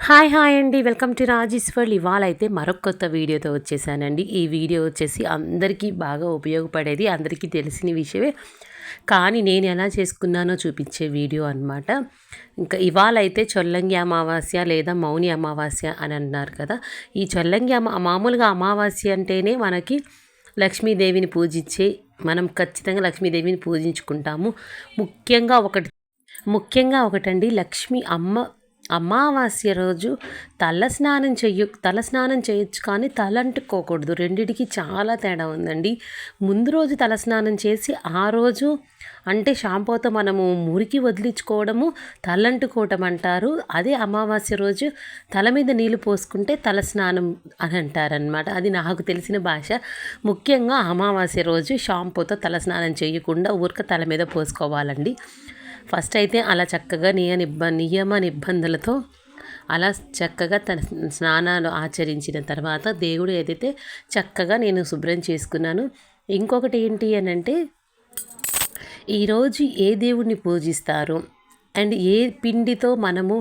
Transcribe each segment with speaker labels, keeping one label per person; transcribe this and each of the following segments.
Speaker 1: Hi hi అండి. Welcome to Rajeshwar ఇవాళ అయితే మరొక కొత్త వీడియోతో వచ్చేసానండి. ఈ వీడియో వచ్చేసి అందరికీ బాగా ఉపయోగపడేది అందరికీ తెలిసిన విషయమే. కానీ నేను ఎలా చేసుకున్నానో చూపించే వీడియో అనమాట ఇంకా ఇవాళ అయితే చొల్లంగి అమావాస్య లేదా మౌని అమావాస్య అని అన్నారు కదా. ఈ చొల్లంగి అమా మామూలుగా అమావాస్య అంటేనే మనకి లక్ష్మీదేవిని పూజించే మనం ఖచ్చితంగా లక్ష్మీదేవిని పూజించుకుంటాము. ముఖ్యంగా ఒకటి ముఖ్యంగా ఒకటండి లక్ష్మి అమ్మ అమావాస్య రోజు తల స్నానం చెయ్యు తల స్నానం చేయొచ్చు కానీ తల అంటుకోకూడదు రెండిటికి చాలా తేడా ఉందండి. ముందు రోజు తల స్నానం చేసి ఆ రోజు అంటే షాంపూతో మనము మురికి వదిలించుకోవడము తలంటుకోవటం అంటారు. అదే అమావాస్య రోజు తల మీద నీళ్ళు పోసుకుంటే తల స్నానం అని అంటారనమాట అది నాకు తెలిసిన భాష. ముఖ్యంగా అమావాస్య రోజు షాంపూతో తల స్నానం చేయకుండా ఊరిక తల మీద పోసుకోవాలండి. ఫస్ట్ అయితే అలా చక్కగా నియ నిబ్బ నియమ నిబంధనలతో అలా చక్కగా తన స్నానాలు ఆచరించిన తర్వాత దేవుడు ఏదైతే చక్కగా నేను శుభ్రం చేసుకున్నాను. ఇంకొకటి ఏంటి అని అంటే ఈరోజు ఏ దేవుడిని పూజిస్తారు? అండ్ ఏ పిండితో మనము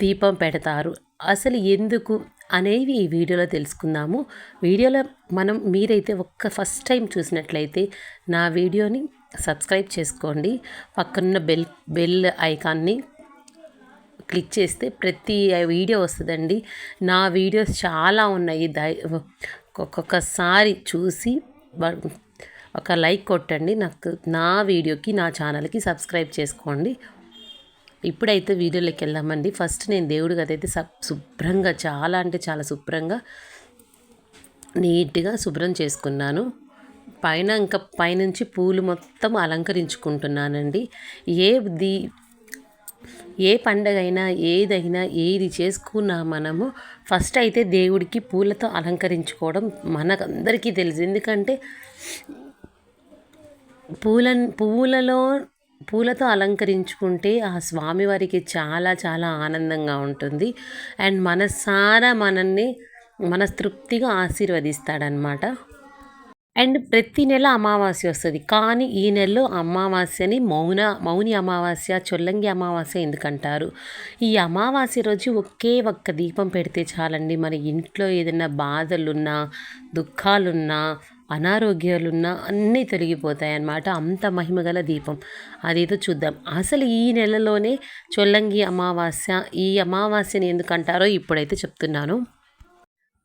Speaker 1: దీపం పెడతారు? అసలు ఎందుకు అనేవి ఈ వీడియోలో తెలుసుకుందాము. వీడియోలో మనం మీరైతే ఒక్క ఫస్ట్ టైం చూసినట్లయితే నా వీడియోని సబ్స్క్రైబ్ చేసుకోండి. పక్కనున్న బెల్ బెల్ ఐకాన్ని క్లిక్ చేస్తే ప్రతి వీడియో వస్తుందండి. నా వీడియోస్ చాలా ఉన్నాయి. దై ఒక్కొక్కసారి చూసి ఒక లైక్ కొట్టండి. నాకు నా వీడియోకి నా ఛానల్కి సబ్స్క్రైబ్ చేసుకోండి. ఇప్పుడైతే వీడియోలోకి వెళ్దామండి. ఫస్ట్ నేను దేవుడి గదైతే శుభ్రంగా చాలా అంటే చాలా శుభ్రంగా నీట్గా శుభ్రం చేసుకున్నాను. పైన ఇంకా పైనుంచి పూలు మొత్తం అలంకరించుకుంటున్నానండి. ఏ దీ ఏ పండగ అయినా ఏదైనా ఏది చేసుకున్నా మనము ఫస్ట్ అయితే దేవుడికి పూలతో అలంకరించుకోవడం మనకందరికీ తెలుసు. ఎందుకంటే పూల పువ్వులలో పూలతో అలంకరించుకుంటే ఆ స్వామివారికి చాలా చాలా ఆనందంగా ఉంటుంది. అండ్ మనసారా మనల్ని మనస్తృప్తిగా ఆశీర్వదిస్తాడనమాట అండ్ ప్రతి నెల అమావాస్య వస్తుంది. కానీ ఈ నెలలో అమావాస్యని మౌన మౌని అమావాస్య చొల్లంగి అమావాస్య ఎందుకంటారు? ఈ అమావాస్య రోజు ఒకే ఒక్క దీపం పెడితే చాలండి. మన ఇంట్లో ఏదైనా బాధలున్నా దుఃఖాలున్నా అనారోగ్యాలున్నా అన్నీ తొలగిపోతాయి అన్నమాట అంత మహిమగల దీపం. అదేదో చూద్దాం. అసలు ఈ నెలలోనే చొల్లంగి అమావాస్య ఈ అమావాస్యని ఎందుకంటారో ఇప్పుడైతే చెప్తున్నాను.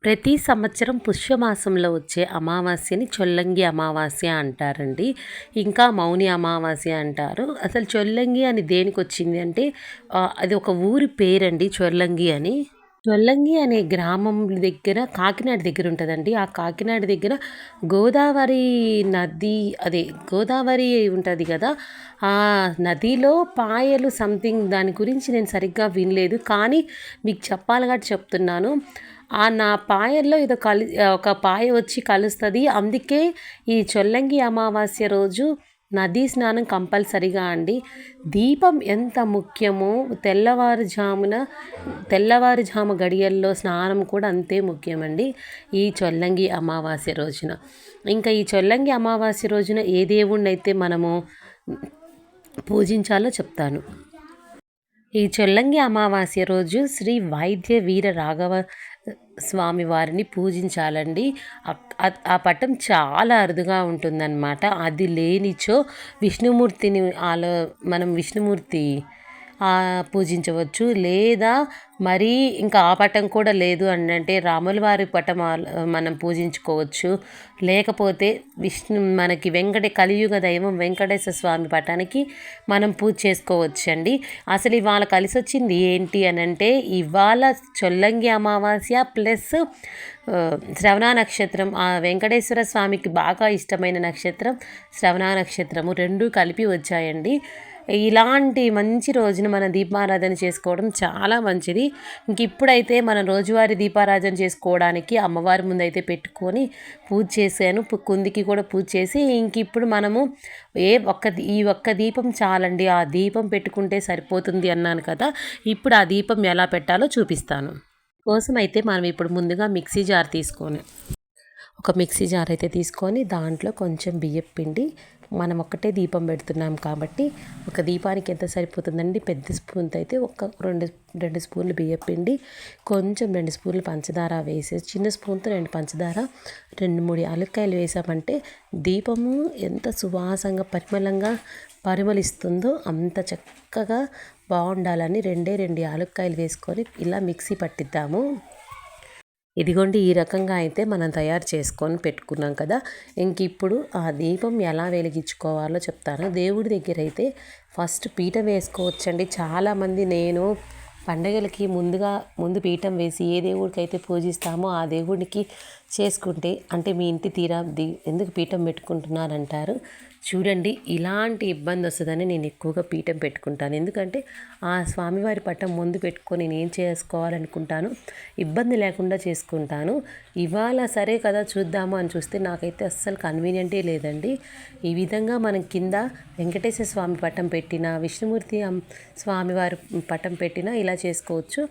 Speaker 1: ప్రతి సంవత్సరం పుష్యమాసంలో వచ్చే అమావాస్యని చొల్లంగి అమావాస్య అంటారండి. ఇంకా మౌని అమావాస్య అంటారు. అసలు చొల్లంగి అని దేనికి వచ్చింది అంటే అది ఒక ఊరి పేరండి చొల్లంగి అని. చొల్లంగి అనే గ్రామం దగ్గర కాకినాడ దగ్గర ఉంటుందండి. ఆ కాకినాడ దగ్గర గోదావరి నది అదే గోదావరి ఉంటుంది కదా ఆ నదిలో పాయలు సంథింగ్ దాని గురించి నేను సరిగ్గా వినలేదు. కానీ మీకు చెప్పాలిగా చెప్తున్నాను. ఆ నా పాయల్లో ఏదో కలి ఒక పాయ వచ్చి కలుస్తుంది. అందుకే ఈ చొల్లంగి అమావాస్య రోజు నదీ స్నానం కంపల్సరిగా అండి. దీపం ఎంత ముఖ్యమో తెల్లవారుజామున తెల్లవారుజాము గడియల్లో స్నానం కూడా అంతే ముఖ్యమండి ఈ చొల్లంగి అమావాస్య రోజున. ఇంకా ఈ చొల్లంగి అమావాస్య రోజున ఏ దేవుణ్ణి అయితే మనము పూజించాలో చెప్తాను. ఈ చొల్లంగి అమావాస్య రోజు శ్రీ వైద్య వీర రాఘవ స్వామి వారిని పూజించాలండి. ఆ పటం చాలా అరుదుగా ఉంటుందన్నమాట. అది లేనిచో విష్ణుమూర్తిని ఆలో మనం విష్ణుమూర్తి పూజించవచ్చు. లేదా మరీ ఇంకా ఆ పటం కూడా లేదు అని అంటే రాముల వారి పటం మనం పూజించుకోవచ్చు. లేకపోతే విష్ణు మనకి వెంకట కలియుగ దైవం వెంకటేశ్వర స్వామి పటానికి మనం పూజ చేసుకోవచ్చు అండి అసలు ఇవాళ కలిసి వచ్చింది ఏంటి అని అంటే ఇవాళ చొల్లంగి అమావాస్య ప్లస్ శ్రవణ నక్షత్రం. ఆ వెంకటేశ్వర స్వామికి బాగా ఇష్టమైన నక్షత్రం శ్రవణ నక్షత్రము. రెండు కలిపి వచ్చాయండి. ఇలాంటి మంచి రోజున మన దీపారాధన చేసుకోవడం చాలా మంచిది. ఇంక ఇప్పుడైతే మన రోజువారీ దీపారాధన చేసుకోవడానికి అమ్మవారి ముందు అయితే పెట్టుకొని పూజ చేశాను. కుందికి కూడా పూజ చేసి ఇంక ఇప్పుడు మనము ఏ ఒక్క ఈ ఒక్క దీపం చాలండి. ఆ దీపం పెట్టుకుంటే సరిపోతుంది అన్నాను కదా. ఇప్పుడు ఆ దీపం ఎలా పెట్టాలో చూపిస్తాను. కోసం అయితే మనం ఇప్పుడు ముందుగా మిక్సీ జార్ తీసుకొని ఒక మిక్సీ జార్ అయితే తీసుకొని దాంట్లో కొంచెం బియ్యం పిండి మనం ఒక్కటే దీపం పెడుతున్నాం కాబట్టి ఒక దీపానికి ఎంత సరిపోతుందండి? పెద్ద స్పూన్తో అయితే ఒక రెండు రెండు స్పూన్లు బియ్యం పిండి కొంచెం రెండు స్పూన్లు పంచదార వేసేసి చిన్న స్పూన్తో రెండు పంచదార రెండు మూడు అలక్కాయలు వేసామంటే దీపము ఎంత సువాసంగా పరిమళంగా పరిమళిస్తుందో అంత చక్కగా బాగుండాలని రెండే రెండు యాలక్కాయలు వేసుకొని ఇలా మిక్సీ పట్టిద్దాము. ఇదిగోండి ఈ రకంగా అయితే మనం తయారు చేసుకొని పెట్టుకున్నాం కదా. ఇంక ఇప్పుడు ఆ దీపం ఎలా వెలిగించుకోవాలో చెప్తాను. దేవుడి దగ్గర అయితే ఫస్ట్ పీట వేసుకోవచ్చండి. చాలామంది నేను పండగలకి ముందుగా ముందు పీఠం వేసి ఏ దేవుడికి అయితే పూజిస్తామో ఆ దేవుడికి చేసుకుంటే అంటే మీ ఇంటి తీరా ఎందుకు పీఠం పెట్టుకుంటున్నారంటారు? చూడండి ఇలాంటి ఇబ్బంది వస్తుందని నేను ఎక్కువగా పీఠం పెట్టుకుంటాను. ఎందుకంటే ఆ స్వామివారి పట్టం ముందు పెట్టుకొని నేను ఏం చేసుకోవాలనుకుంటాను? ఇబ్బంది లేకుండా చేసుకుంటాను. ఇవాళ సరే కదా చూద్దాము అని చూస్తే నాకైతే అస్సలు కన్వీనియంటే లేదండి. ఈ విధంగా మనం కింద వెంకటేశ్వర స్వామి పట్టం పెట్టిన విష్ణుమూర్తి స్వామివారి పట్టం పెట్టినా ఇలా చేసుకోవచ్చు.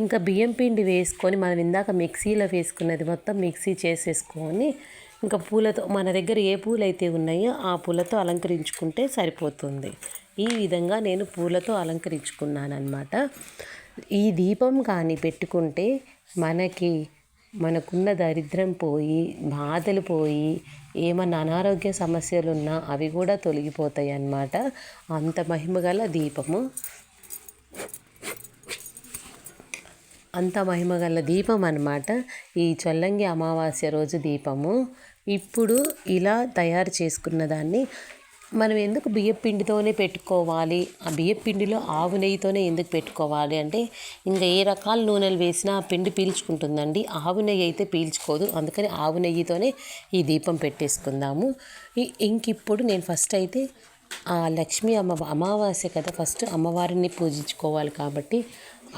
Speaker 1: ఇంకా బియ్యం పిండి వేసుకొని మనం ఇందాక మిక్సీలో వేసుకున్నది మొత్తం మిక్సీ చేసేసుకొని ఇంకా పూలతో మన దగ్గర ఏ పూలు అయితే ఉన్నాయో ఆ పూలతో అలంకరించుకుంటే సరిపోతుంది. ఈ విధంగా నేను పూలతో అలంకరించుకున్నాను అనమాట ఈ దీపం కానీ పెట్టుకుంటే మనకి మనకున్న దరిద్రం పోయి బాధలు పోయి ఏమన్నా అనారోగ్య సమస్యలు ఉన్నా అవి కూడా తొలగిపోతాయి అన్నమాట అంత మహిమగల దీపము. అంత మహిమగల దీపం అనమాట ఈ చొల్లంగి అమావాస్య రోజు దీపము. ఇప్పుడు ఇలా తయారు చేసుకున్న దాన్ని మనం ఎందుకు బియ్యం పిండితోనే పెట్టుకోవాలి? ఆ బియ్యం పిండిలో ఆవు నెయ్యితోనే ఎందుకు పెట్టుకోవాలి? అంటే ఇంకా ఏ రకాల నూనెలు వేసినా ఆ పిండి పీల్చుకుంటుందండి. ఆవు నెయ్యి అయితే పీల్చుకోదు. అందుకని ఆవు నెయ్యితోనే ఈ దీపం పెట్టేసుకుందాము. ఇంక ఇప్పుడు నేను ఫస్ట్ అయితే ఆ లక్ష్మీ అమ్మ అమావాస్య కదా ఫస్ట్ అమ్మవారిని పూజించుకోవాలి కాబట్టి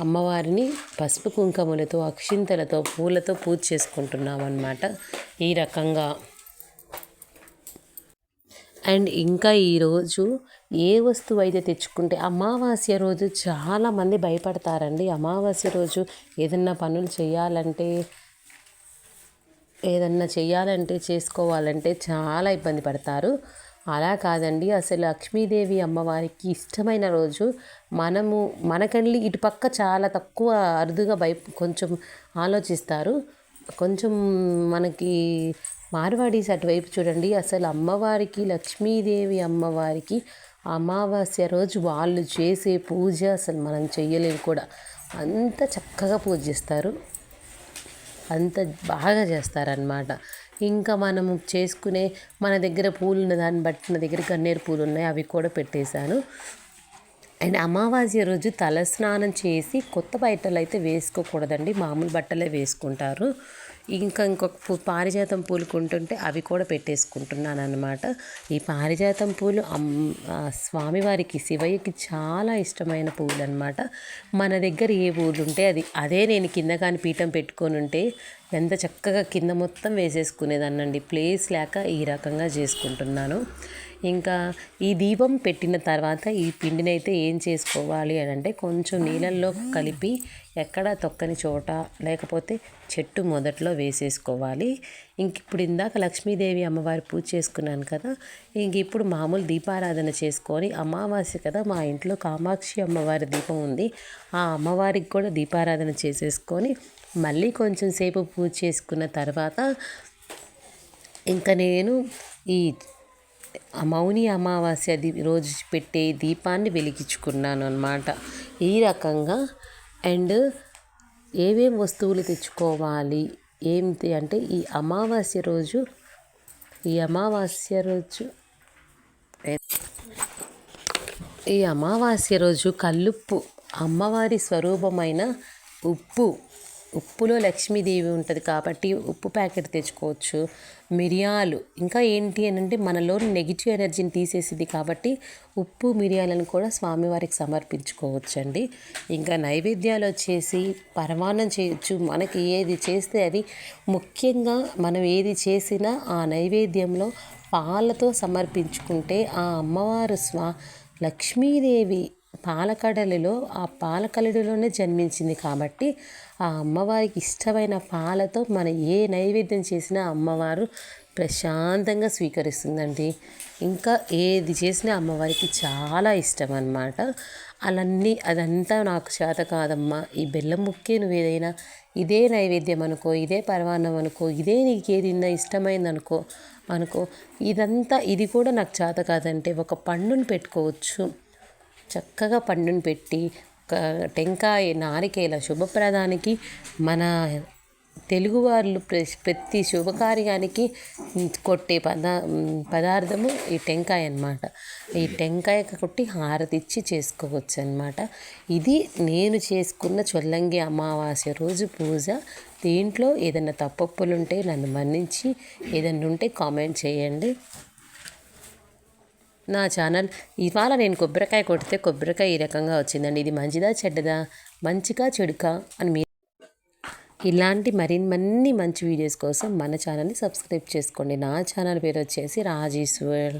Speaker 1: అమ్మవారిని పసుపు కుంకుమలతో అక్షింతలతో పూలతో పూజ చేసుకుంటున్నాం అన్నమాట ఈ రకంగా. అండ్ ఇంకా ఈరోజు ఏ వస్తువు అయితే తెచ్చుకుంటే అమావాస్య రోజు చాలామంది భయపడతారండి. అమావాస్య రోజు ఏదన్నా పనులు చేయాలంటే ఏదన్నా చేయాలంటే చేసుకోవాలంటే చాలా ఇబ్బంది పడతారు. అలా కాదండి. అసలు లక్ష్మీదేవి అమ్మవారికి ఇష్టమైన రోజు మనము మనకెళ్ళి ఇటుపక్క చాలా తక్కువ అరుదుగా భయ కొంచెం ఆలోచిస్తారు. కొంచెం మనకి మార్వాడీస్ అటువైపు చూడండి. అసలు అమ్మవారికి లక్ష్మీదేవి అమ్మవారికి అమావాస్య రోజు వాళ్ళు చేసే పూజ అసలు మనం చెయ్యలేము కూడా. అంత చక్కగా పూజిస్తారు. అంత బాగా చేస్తారనమాట ఇంకా మనము చేసుకునే మన దగ్గర పూలు ఉన్న దాన్ని బట్టి నా దగ్గర గన్నేరు పూలు ఉన్నాయి అవి కూడా పెట్టేశాను. అండ్ అమావాస్య రోజు తలస్నానం చేసి కొత్త బట్టలు అయితే వేసుకోకూడదండి మామూలు బట్టలే వేసుకుంటారు. ఇంకా ఇంకొక పూ పారిజాతం పూలు కొంటుంటే అవి కూడా పెట్టేసుకుంటున్నాను అనమాట ఈ పారిజాతం పూలు స్వామివారికి శివయ్యకి చాలా ఇష్టమైన పూలు అనమాట మన దగ్గర ఏ పూలు ఉంటే అది అదే నేను కింద కానీ పీఠం పెట్టుకొని ఉంటే ఎంత చక్కగా కింద మొత్తం వేసేసుకునేదాన్నండి. ప్లేస్ లేక ఈ రకంగా చేసుకుంటున్నాను. ఇంకా ఈ దీపం పెట్టిన తర్వాత ఈ పిండిని అయితే ఏం చేసుకోవాలి అని అంటే కొంచెం నీళ్ళల్లో కలిపి ఎక్కడ తొక్కని చోట లేకపోతే చెట్టు మొదట్లో వేసేసుకోవాలి. ఇంక ఇప్పుడు ఇందాక లక్ష్మీదేవి అమ్మవారి పూజ చేసుకున్నాను కదా ఇంక ఇప్పుడు మామూలు దీపారాధన చేసుకొని అమావాస్య కదా మా ఇంట్లో కామాక్షి అమ్మవారి దీపం ఉంది ఆ అమ్మవారికి కూడా దీపారాధన చేసేసుకొని మళ్ళీ కొంచెం సేపు పూజ చేసుకున్న తర్వాత ఇంకా నేను ఈ మౌని అమావాస్య రోజు పెట్టే దీపాన్ని వెలిగించుకున్నాను అనమాట ఈ రకంగా అండ్ ఏమేం వస్తువులు తెచ్చుకోవాలి? ఏంటి అంటే ఈ అమావాస్య రోజు ఈ అమావాస్య రోజు ఈ అమావాస్య రోజు కల్లుప్పు అమ్మవారి స్వరూపమైన ఉప్పు ఉప్పులో లక్ష్మీదేవి ఉంటుంది కాబట్టి ఉప్పు ప్యాకెట్ తెచ్చుకోవచ్చు. మిరియాలు ఇంకా ఏంటి అని అంటే మనలోని నెగిటివ్ ఎనర్జీని తీసేసింది కాబట్టి ఉప్పు మిరియాలను కూడా స్వామివారికి సమర్పించుకోవచ్చండి. ఇంకా నైవేద్యాలు వచ్చేసి పరమాన్నం చేయొచ్చు. మనకి ఏది చేస్తే అది ముఖ్యంగా మనం ఏది చేసినా ఆ నైవేద్యంలో పాలతో సమర్పించుకుంటే ఆ అమ్మవారు స్వా లక్ష్మీదేవి పాలకడలిలో ఆ పాలకడలిలోనే జన్మించింది కాబట్టి ఆ అమ్మవారికి ఇష్టమైన పాలతో మనం ఏ నైవేద్యం చేసినా అమ్మవారు ప్రశాంతంగా స్వీకరిస్తుందండి. ఇంకా ఏది చేసినా అమ్మవారికి చాలా ఇష్టం అన్నమాట. అలాన్ని అదంతా నాకు చేత కాదమ్మా. ఈ బెల్లం ముక్కే నువ్వు ఏదైనా ఇదే నైవేద్యం అనుకో ఇదే పరమాన్నం అనుకో ఇదే నీకు ఏది ఇష్టమైంది అనుకో అనుకో. ఇదంతా ఇది కూడా నాకు చేత కాదంటే ఒక పండుని పెట్టుకోవచ్చు. చక్కగా పండుని పెట్టి ఒక టెంకాయ నారికేల శుభప్రదానికి మన తెలుగువాళ్ళు ప్ర- ప్రతి శుభకార్యానికి కొట్టే పద పదార్థము ఈ టెంకాయ అన్నమాట. ఈ టెంకాయ కొట్టి హారతి ఇచ్చి చేసుకోవచ్చు అన్నమాట ఇది నేను చేసుకున్న చొల్లంగి అమావాస్య రోజు పూజ. దీంట్లో ఏదైనా తప్పప్పులు ఉంటే నన్ను మన్నించి ఏదైనా ఉంటే కామెంట్ చేయండి. నా ఛానల్. ఇవాళ నేను కొబ్బరికాయ కొడితే కొబ్బరికాయ ఈ రకంగా వచ్చిందండి. ఇది మంచిదా చెడ్డదా? మంచిగా చెడుకా అని మీరు ఇలాంటి మరిన్ని మంచి వీడియోస్ కోసం మన ఛానల్ని సబ్స్క్రైబ్ చేసుకోండి. నా ఛానల్ పేరు వచ్చేసి రాజేశ్వర్.